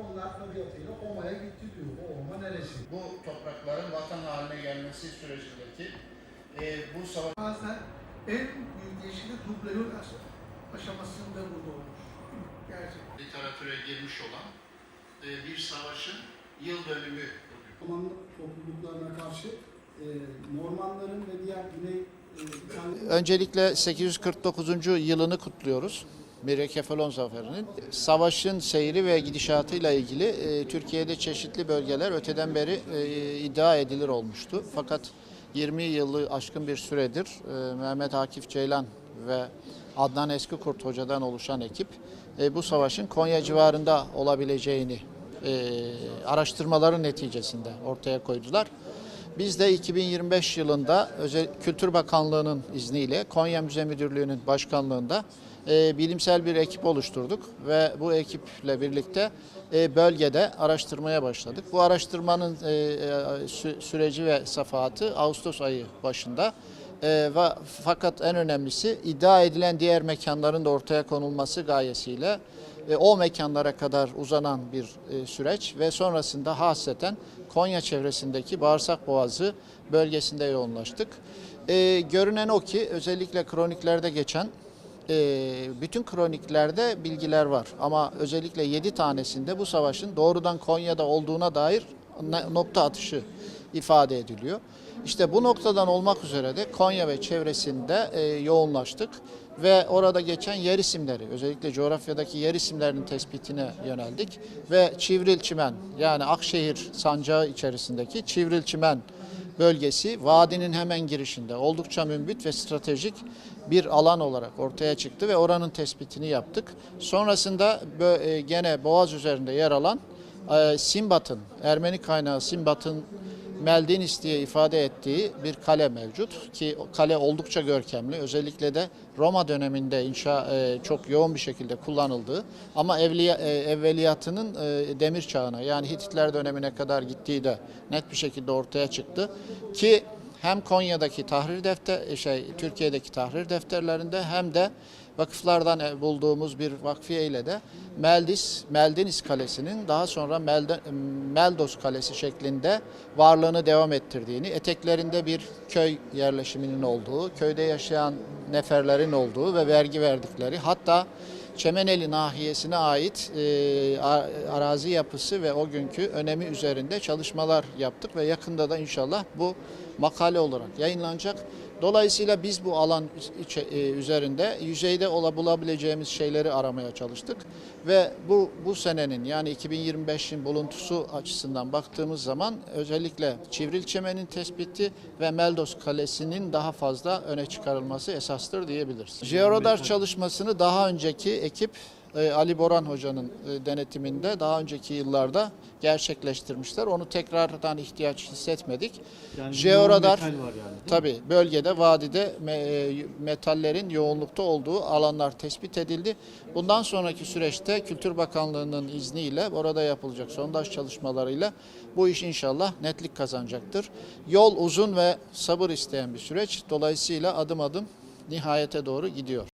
Onlar tabiatıyla Oma'ya gitti diyor. O Oma neresi? Bu toprakların vatan haline gelmesi sürecindeki e, bu savaş Bazen en büyük değişiklik dubleyon aş- aşamasında burada olmuş. Gerçekten. literatüre girmiş olan e, bir savaşın yıl dönümü Osmanlı topluluklarına karşı e, Normanların ve diğer Güney e, Öncelikle 849. yılını kutluyoruz. Mirekefalon Zaferi'nin. Savaşın seyri ve gidişatıyla ilgili e, Türkiye'de çeşitli bölgeler öteden beri e, iddia edilir olmuştu. Fakat 20 yılı aşkın bir süredir e, Mehmet Akif Ceylan ve Adnan Eskikurt Hoca'dan oluşan ekip e, bu savaşın Konya civarında olabileceğini e, araştırmaların neticesinde ortaya koydular. Biz de 2025 yılında özel Kültür Bakanlığı'nın izniyle Konya Müze Müdürlüğü'nün başkanlığında e, bilimsel bir ekip oluşturduk ve bu ekiple birlikte e, bölgede araştırmaya başladık. Bu araştırmanın e, e, sü- süreci ve safahatı Ağustos ayı başında e, ve fakat en önemlisi iddia edilen diğer mekanların da ortaya konulması gayesiyle o mekanlara kadar uzanan bir e, süreç ve sonrasında hasreten Konya çevresindeki Bağırsak Boğazı bölgesinde yoğunlaştık. E, görünen o ki özellikle kroniklerde geçen e, bütün kroniklerde bilgiler var ama özellikle 7 tanesinde bu savaşın doğrudan Konya'da olduğuna dair nokta atışı ifade ediliyor. İşte bu noktadan olmak üzere de Konya ve çevresinde e, yoğunlaştık ve orada geçen yer isimleri, özellikle coğrafyadaki yer isimlerinin tespitine yöneldik ve Çivril Çimen yani Akşehir sancağı içerisindeki Çivril Çimen bölgesi vadinin hemen girişinde oldukça mümbit ve stratejik bir alan olarak ortaya çıktı ve oranın tespitini yaptık. Sonrasında e, gene Boğaz üzerinde yer alan e, Simbat'ın, Ermeni kaynağı Simbat'ın Meldinis diye ifade ettiği bir kale mevcut ki kale oldukça görkemli. Özellikle de Roma döneminde inşa e, çok yoğun bir şekilde kullanıldığı ama evliya, e, evveliyatının e, demir çağına yani Hititler dönemine kadar gittiği de net bir şekilde ortaya çıktı ki hem Konya'daki tahrir defter şey Türkiye'deki tahrir defterlerinde hem de vakıflardan e, bulduğumuz bir vakfiye ile de Meldis, Meldinis Kalesi'nin daha sonra Melde, Meldos Kalesi şeklinde varlığını devam ettirdiğini, eteklerinde bir köy yerleşiminin olduğu, köyde yaşayan neferlerin olduğu ve vergi verdikleri hatta Çemeneli nahiyesine ait e, arazi yapısı ve o günkü önemi üzerinde çalışmalar yaptık ve yakında da inşallah bu makale olarak yayınlanacak. Dolayısıyla biz bu alan e, üzerinde yüzeyde ola- bulabileceğimiz şeyleri aramaya çalıştık ve bu bu senenin yani 2025'in buluntusu açısından baktığımız zaman özellikle Çivril Çemen'in tespiti ve Meldos Kalesi'nin daha fazla öne çıkarılması esastır diyebiliriz. Jeoradar çalışmasını daha önceki ekip e, Ali Boran Hoca'nın e, denetiminde daha önceki yıllarda gerçekleştirmişler. Onu tekrardan ihtiyaç hissetmedik. Yani Jeoradar yoğun metal var yani. Tabii bölgede, vadide e, metallerin yoğunlukta olduğu alanlar tespit edildi. Bundan sonraki süreçte Kültür Bakanlığı'nın izniyle orada yapılacak sondaj çalışmalarıyla bu iş inşallah netlik kazanacaktır. Yol uzun ve sabır isteyen bir süreç. Dolayısıyla adım adım nihayete doğru gidiyor.